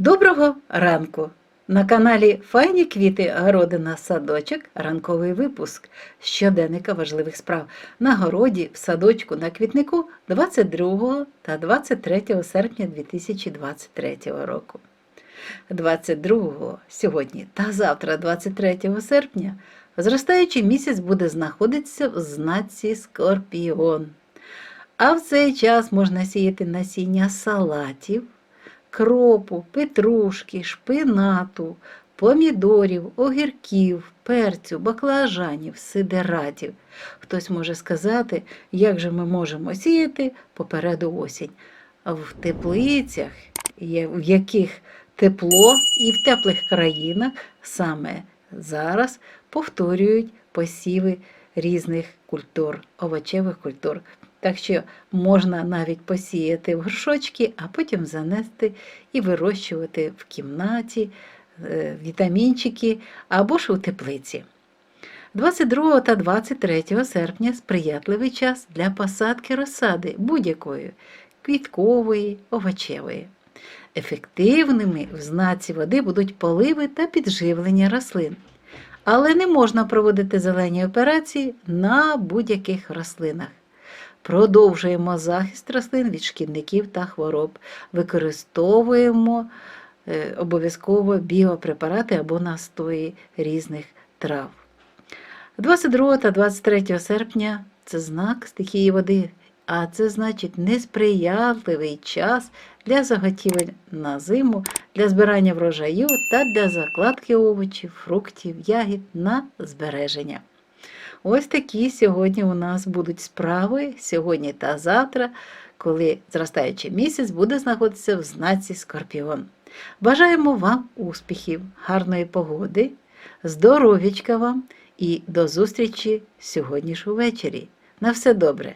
Доброго ранку! На каналі Файні квіти Городина Садочок ранковий випуск щоденника важливих справ на городі в садочку на квітнику 22 та 23 серпня 2023 року. 22 сьогодні та завтра, 23 серпня, зростаючий місяць буде знаходитися в знаці Скорпіон. А в цей час можна сіяти насіння салатів, кропу, петрушки, шпинату, помідорів, огірків, перцю, баклажанів, сидератів. Хтось може сказати, як же ми можемо сіяти попереду осінь. А в теплицях, в яких тепло і в теплих країнах саме зараз повторюють посіви різних культур, овочевих культур. Так що можна навіть посіяти в горшочки, а потім занести і вирощувати в кімнаті е, вітамінчики або ж у теплиці. 22 та 23 серпня сприятливий час для посадки розсади будь-якої квіткової, овочевої. Ефективними в знаці води будуть поливи та підживлення рослин. Але не можна проводити зелені операції на будь-яких рослинах. Продовжуємо захист рослин від шкідників та хвороб. Використовуємо е, обов'язково біопрепарати або настої різних трав. 22 та 23 серпня це знак стихії води, а це значить несприятливий час для заготівель на зиму, для збирання врожаю та для закладки овочів, фруктів, ягід на збереження. Ось такі сьогодні у нас будуть справи сьогодні та завтра, коли зростаючий місяць буде знаходитися в знаці Скорпіон. Бажаємо вам успіхів, гарної погоди, здоров'ячка вам і до зустрічі сьогодні ж увечері. На все добре!